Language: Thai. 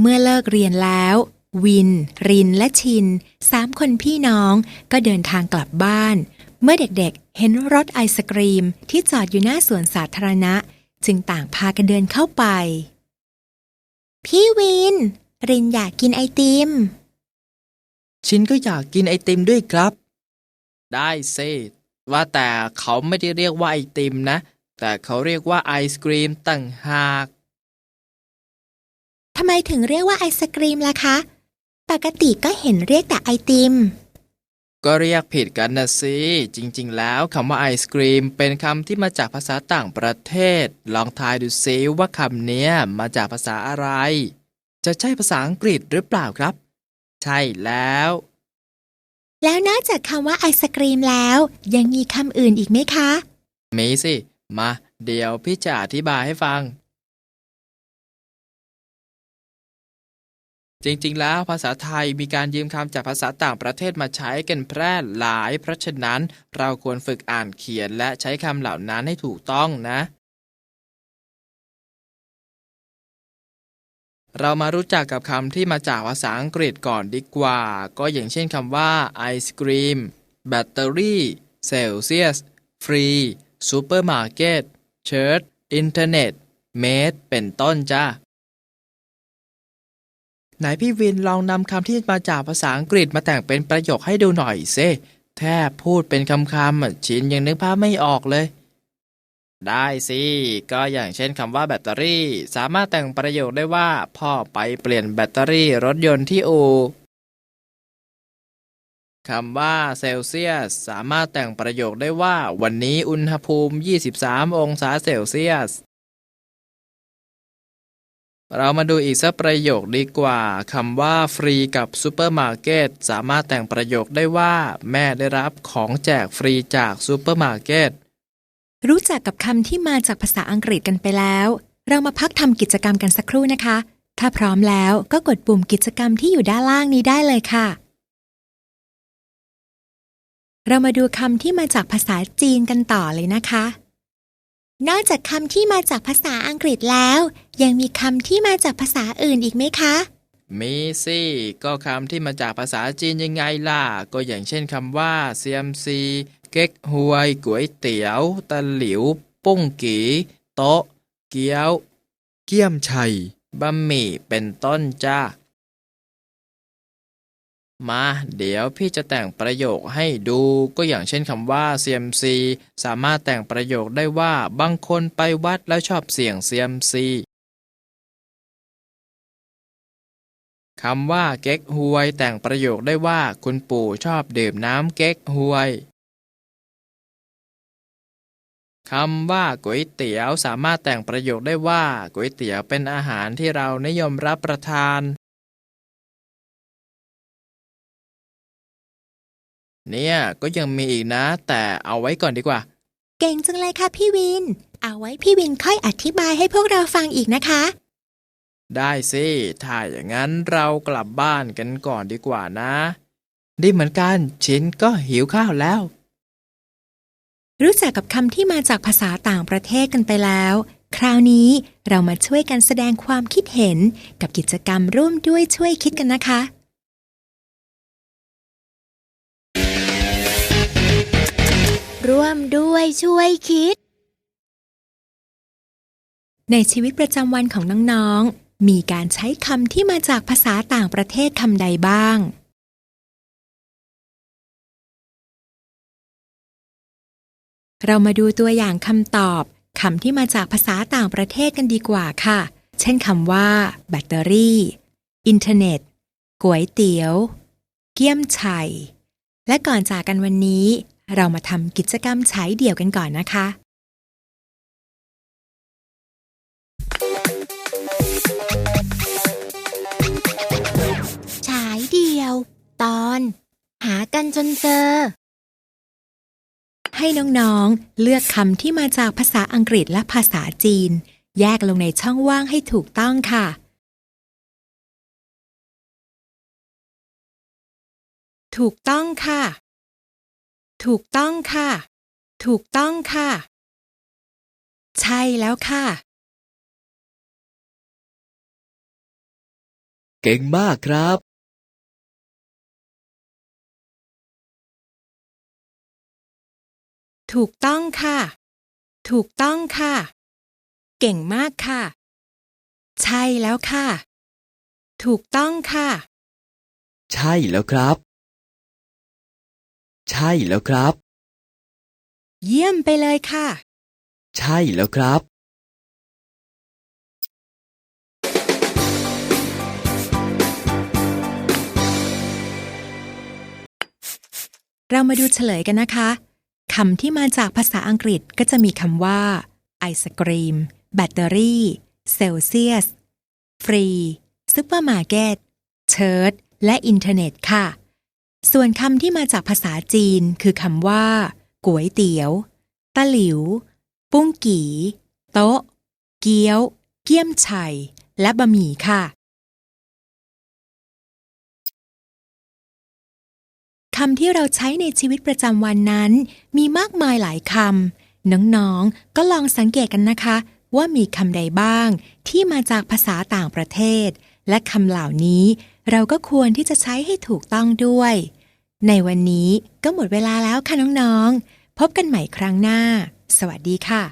เมื่อเลิกเรียนแล้ว วิน รินและชินสามคนพี่น้องก็เดินทางกลับบ้าน เมื่อเด็กๆ เห็นรถไอศกรีมที่จอดอยู่หน้าสวนสาธารณะ จึงต่างพากันเดินเข้าไป พี่วิน รินอยากกินไอติม ชินก็อยากกินไอติมด้วยครับ ได้สิว่าแต่เขาไม่ได้เรียกว่าไอติมนะ แต่เขาเรียกว่าไอศกรีมต่างหาก ทำไมถึงเรียกว่าไอศกรีมล่ะคะ ปกติก็เห็นเรียกแต่ไอติม ก็เรียกผิดกันนะสิ จริง ๆ แล้วคำว่าไอศกรีม เป็นคำที่มาจากภาษาต่างประเทศ ลองทายดูซิว่าคำเนี้ยมาจากภาษาอะไร จะใช่ภาษาอังกฤษหรือเปล่าครับ ใช่แล้ว แล้วนอกจากคำว่าไอศกรีมแล้ว ยังมีคำอื่นอีกไหมคะ มีสิ มา เดี๋ยวพี่จะอธิบายให้ฟัง จริงๆ แล้วภาษาไทยมีการยืมคำจากภาษาต่างประเทศมาใช้กันแพร่หลาย เพราะฉะนั้นเราควรฝึกอ่านเขียนและใช้คำเหล่านั้นให้ถูกต้องนะ เรามารู้จักกับคำที่มาจากภาษาอังกฤษก่อนดีกว่า ก็อย่างเช่นคำว่าไอศกรีมแบตเตอรี่เซลเซียสฟรีซูเปอร์มาร์เก็ตเชิร์ตอินเทอร์เน็ตเมดเป็นต้นจ้า ไหนพี่วินลองนำคำที่มาจากภาษาอังกฤษมาแต่งเป็นประโยคให้ดูหน่อยซิแทบพูดเป็นคำๆชินยังนึกภาพไม่ออกเลย ได้สิ ก็อย่างเช่นคำว่าแบตเตอรี่ สามารถแต่งประโยคได้ว่า พ่อไปเปลี่ยนแบตเตอรี่รถยนต์ที่อูคำว่าเซลเซียสสามารถแต่งประโยคได้ว่า วันนี้อุณหภูมิ 23 องศาเซลเซียส เรามาดูอีกสักประโยคดีกว่าคำว่าฟรีกับซูเปอร์มาร์เก็ตสามารถแต่งประโยคได้ว่า แม่ได้รับของแจกฟรีจากซูเปอร์มาร์เก็ตรู้จักกับคำที่มาจากภาษาอังกฤษกันไปแล้ว เรามาพักทำกิจกรรมกันสักครู่นะคะ ถ้าพร้อมแล้วก็กดปุ่มกิจกรรมที่อยู่ด้านล่างนี้ได้เลยค่ะ เรามาดูคำที่มาจากภาษาจีนกันต่อเลยนะคะ นอกจากคำที่มาจากภาษาอังกฤษแล้ว ยังมีคำที่มาจากภาษาอื่นอีกไหมคะ มีสิก็คำที่มาจากภาษาจีนยังไงล่ะ ก็อย่างเช่นคำว่าเซียมซีเก๊กฮวยก๋วยเตี๋ยวตะหลิว ปุ้งกีโต๊ะ เกี๊ยว เกี๊ยมชัยบะหมี่เป็นต้นจ้า มาเดี๋ยวพี่จะแต่งประโยคให้ดูก็อย่างเช่นคำว่าเซียมซีสามารถแต่งประโยคได้ว่าบางคนไปวัดแล้วชอบเสี่ยงเซียมซีคำว่าเก๊กฮวยแต่งประโยคได้ว่าคุณปู่ชอบดื่มน้ำเก๊กฮวยคำว่าก๋วยเตี๋ยวสามารถแต่งประโยคได้ว่าก๋วยเตี๋ยวเป็นอาหารที่เรานิยมรับประทาน เนี่ยก็ยังมีอีกนะ แต่เอาไว้ก่อนดีกว่า เก่งจังเลยค่ะพี่วิน เอาไว้พี่วินค่อยอธิบายให้พวกเราฟังอีกนะคะ ได้สิถ้าอย่างนั้นเรากลับบ้านกันก่อนดีกว่านะดีเหมือนกันชินก็หิวข้าวแล้ว รู้จักกับคำที่มาจากภาษาต่างประเทศกันไปแล้ว คราวนี้เรามาช่วยกันแสดงความคิดเห็นกับกิจกรรมร่วมด้วยช่วยคิดกันนะคะ ร่วมด้วยช่วยคิด ในชีวิตประจำวันของน้องๆ มีการใช้คำที่มาจากภาษาต่างประเทศคำใดบ้าง เรามาดูตัวอย่างคำตอบคำที่มาจากภาษาต่างประเทศกันดีกว่าค่ะ เช่นคำว่า แบตเตอรี่ อินเทอร์เน็ตก๋วยเตี๋ยว เกี๊ยมไชัยและก่อนจากกันวันนี้ เรามาทำกิจกรรมใช้เดี่ยวกันก่อนนะคะ ฉายเดียว ตอน หากันจนเจอ ให้น้องๆ เลือกคำที่มาจากภาษาอังกฤษและภาษาจีน แยกลงในช่องว่างให้ถูกต้องค่ะถูกต้องค่ะ ถูกต้องค่ะ ถูกต้องค่ะ ใช่แล้วค่ะก่งมากครับ ถูกต้องค่ะ ถูกต้องค่ะ เก่งมากค่ะ ใช่แล้วค่ะ ถูกต้องค่ะ ใช่แล้วครับ ใช่แล้วครับ เยี่ยมไปเลยค่ะ ใช่แล้วครับ เรามาดูเฉลยกันนะคะคำที่มาจากภาษาอังกฤษก็จะมีคำว่า ไอศกรีม แบตเตอรี่ เซลเซียส ฟรีซูเปอร์มาร์เก็ต เชิร์ตและอินเทอร์เน็ตค่ะ ส่วนคำที่มาจากภาษาจีนคือคำว่าก๋วยเตี๋ยวตะหลิว ปุ้งกีโต๊ะ เกี๊ยว เกี๊ยมไฉ่และบะหมี่ค่ะคำที่เราใช้ในชีวิตประจำวันนั้น มีมากมายหลายคำน้องๆ ก็ลองสังเกตกันนะคะ ว่ามีคำใดบ้าง ที่มาจากภาษาต่างประเทศ และคำเหล่านี้เราก็ควรที่จะใช้ให้ถูกต้องด้วย ในวันนี้ก็หมดเวลาแล้วค่ะน้องๆ พบกันใหม่ครั้งหน้า สวัสดีค่ะ